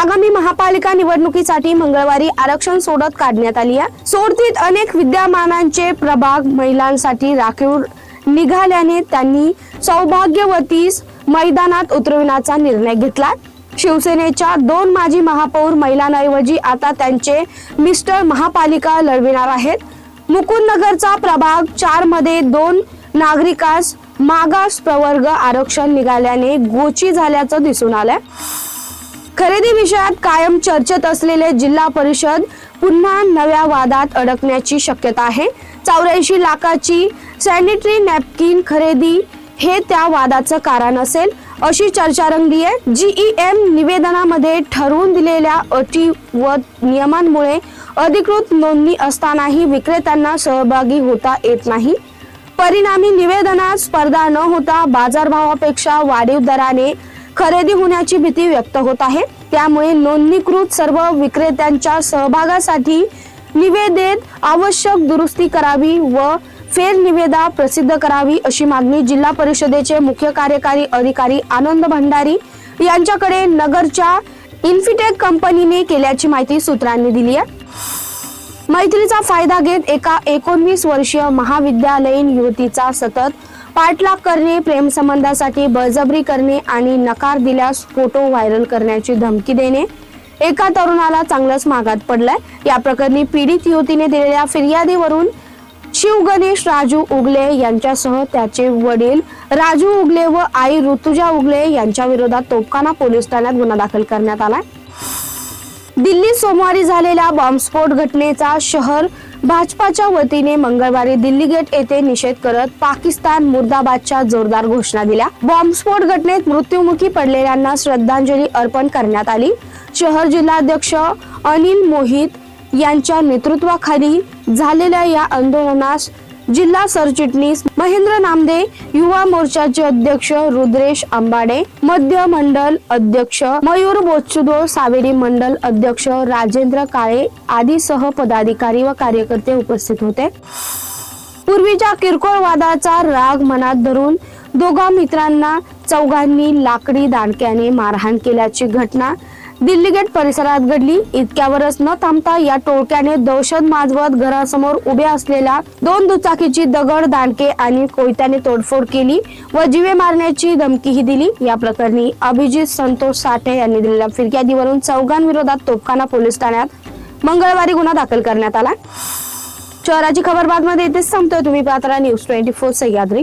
आगामी महापालिका निवडणुकीसाठी मंगळवारी आरक्षण सोडत काढण्यात आली आहे. सोडतीत अनेक विद्यमानांचे प्रभाग महिलांसाठी राखीव निघाल्याने त्यांनी सौभाग्यवतीस मैदानात उतरविण्याचा निर्णय घेतला. शिवसेनेच्या दोन माजी महापौर महिलांऐवजी आता त्यांचे मिस्टर महापालिका लढविणार आहेत. मुकुंदनगरचा प्रभाग चारमध्ये दोन नागरिकास मागास प्रवर्ग आरक्षण निघाल्याने गोची झाल्याचं दिसून आलंय. खरेदी विषयात कायम चर्चेत असलेले जिल्हा परिषद पुन्हा नव्या वादात अडकण्याची शक्यता आहे. चौऱ्याऐंशी लाखाची सॅनिटरी नॅपकिन खरेदी हे त्या वादाचं कारण असेल. अशी चर्चा रंगली आहे. जीईएम निवेदनामध्ये ठरवून दिलेल्या अटी व नियमांमुळे अधिकृत नोंदणी असतानाही विक्रेत्यांना सहभागी होता येत नाही. परिणामी निवेदनात स्पर्धा न होता बाजारभावापेक्षा वाढीव दराने खरेदी होण्याची भीती व्यक्त होत आहे. त्यामुळे नोंदणीकृत सर्व विक्रेत्यांच्या सहभागासाठी निवेदेत आवश्यक दुरुस्ती करावी व फेरनिवेदा प्रसिद्ध करावी अशी मागणी जिल्हा परिषदेचे मुख्य कार्यकारी अधिकारी आनंद भंडारी यांच्याकडे नगरच्या इन्फिटेक कंपनीने केल्याची माहिती सूत्रांनी दिली आहे. मैत्रीचा फायदा घेत एका एकोणवीस वर्षीय महाविद्यालयीन युवतीचा सतत पाठलाग करणे प्रेमसंबंधासाठी बळजबरी करणे आणि नकार दिल्यास फोटो व्हायरल करण्याची धमकी देणे एका तरुणाला चांगलंच मागात पडलाय. या प्रकरणी पीडित युवतीने दिलेल्या फिर्यादीवरून शिव गणेश राजू उगले यांच्यासह त्याचे वडील राजू उगले व आई ऋतुजा उगले यांच्या विरोधात तोपखाना पोलीस ठाण्यात गुन्हा दाखल करण्यात आलाय. दिल्लीत सोमवारी झालेल्या बॉम्बस्फोट घटनेचा शहर भाजपाच्या वतीने मंगळवारी दिल्ली गेट येथे निषेध करत पाकिस्तान मुर्दाबादच्या जोरदार घोषणा दिल्या. बॉम्बस्फोट घटनेत मृत्युमुखी पडलेल्यांना श्रद्धांजली अर्पण करण्यात आली. शहर जिल्हाध्यक्ष अनिल मोहित यांच्या नेतृत्वाखाली झालेल्या या आंदोलनास जिल्हा सरचिटणीस महेंद्र नामदे युवा मोर्चाचे अध्यक्ष रुद्रेश आंबाडे मध्य मंडल अध्यक्ष मयूर बोचुदो सावेरी मंडल अध्यक्ष राजेंद्र काळे आदी सह पदाधिकारी व कार्यकर्ते उपस्थित होते. पूर्वीच्या किरकोळ वादाचा राग मनात धरून दोघा मित्रांना चौघांनी लाकडी दांडक्याने मारहाण केल्याची घटना दिल्ली गेट परिसरात घडली. इतक्यावरच न थांबता या टोळक्याने दहशत माजवत घरासमोर उभे असलेल्या दोन दुचाकीची दगड दांडके आणि कोयत्याने तोडफोड केली व जीवे मारण्याची धमकीही दिली. या प्रकरणी अभिजित संतोष साठे यांनी दिलेल्या फिर्यादीवरून चौघांविरोधात तोपखाना पोलीस ठाण्यात मंगळवारी गुन्हा दाखल करण्यात आला. शहराची खबर बातमध्ये इथेच संपतोय तुम्ही पाहता न्यूज ट्वेंटी फोर सह्याद्री.